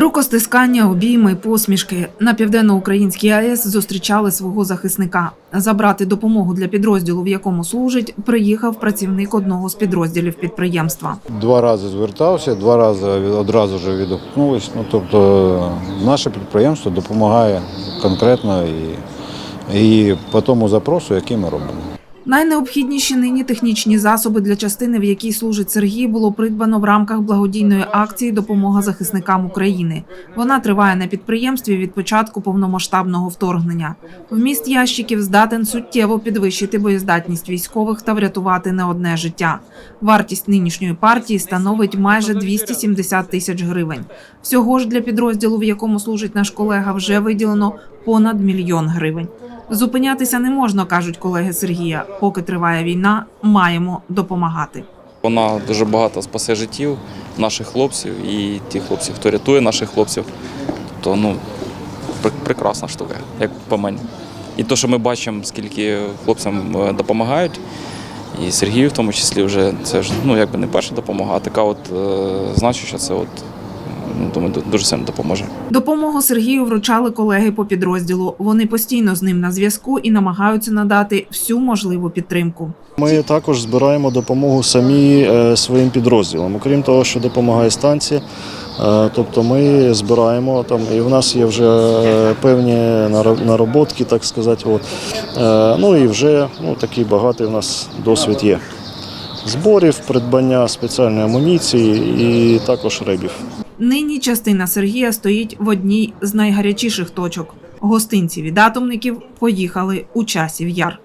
Рукостискання, обійми, посмішки на південноукраїнській АЕС зустрічали свого захисника. Забрати допомогу для підрозділу, в якому служить, приїхав працівник одного з підрозділів підприємства. Два рази звертався, два рази одразу ж відгукнулись. Ну, тобто наше підприємство допомагає конкретно і, і по тому запросу, який ми робимо. Найнеобхідніші нині технічні засоби для частини, в якій служить Сергій, було придбано в рамках благодійної акції Допомога захисникам України. Вона триває на підприємстві від початку повномасштабного вторгнення. Вміст ящиків здатен суттєво підвищити боєздатність військових та врятувати не одне життя. Вартість нинішньої партії становить майже 270 тисяч гривень. Всього ж для підрозділу, в якому служить наш колега, вже виділено понад мільйон гривень. Зупинятися не можна, кажуть колеги Сергія. Поки триває війна, маємо допомагати. Вона дуже багато спасе життів наших хлопців і тих хлопців, хто рятує наших хлопців. То ну пр- прекрасна штука, як по мені. І те, що ми бачимо, скільки хлопцям е, допомагають, і Сергію в тому числі вже це ж ну якби не перша допомога, а така от е, значуща, це от думаю, дуже сильно допоможе. Допомогу Сергію вручали колеги по підрозділу. Вони постійно з ним на зв'язку і намагаються надати всю можливу підтримку. Ми також збираємо допомогу самі е, своїм підрозділам. Окрім того, що допомагає станція, е, тобто ми збираємо там, і в нас є вже е, певні наро- нароботки, так сказати. От. Ну і вже ну, такий багатий у нас досвід є. Зборів, придбання спеціальної амуніції і також ребів. Нині частина Сергія стоїть в одній з найгарячіших точок. Гостинці від атомників поїхали у часів яр.